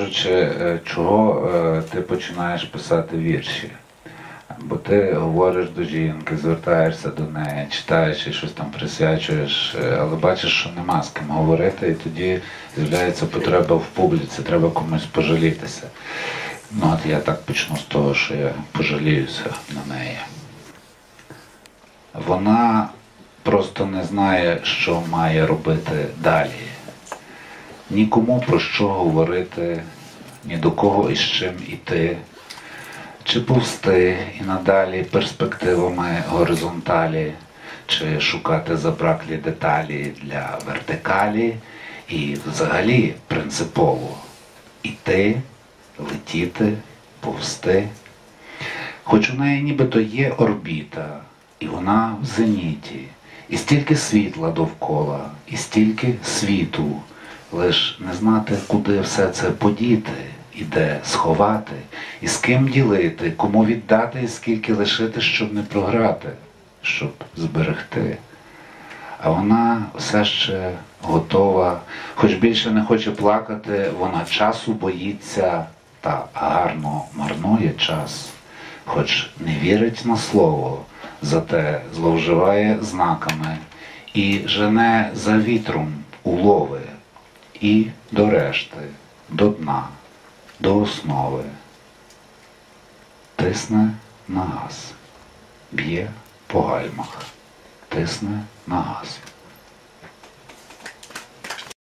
Кажучи, е, чого е, ти починаєш писати вірші? Бо ти говориш до жінки, звертаєшся до неї, читаєш і щось там присвячуєш, е, але бачиш, що нема з ким говорити, і тоді з'являється потреба в публіці, треба комусь пожалітися. Ну от я так почну з того, що я пожаліюся на неї. Вона просто не знає, що має робити далі нікому про що говорити, ні до кого і з чим іти, чи повсти і надалі перспективами горизонталі, чи шукати забраклі деталі для вертикалі, і взагалі принципово іти, летіти, повсти. Хоч у неї нібито є орбіта, і вона в зеніті, і стільки світла довкола, і стільки світу, лиш не знати, куди все це подіти, і де сховати, і з ким ділити, кому віддати, і скільки лишити, щоб не програти, щоб зберегти. А вона все ще готова, хоч більше не хоче плакати, вона часу боїться та гарно марнує час, хоч не вірить на слово, зате зловживає знаками і жене за вітром улови, і до решти, до дна, до основи. Тисне на газ, б'є по гальмах, тисне на газ.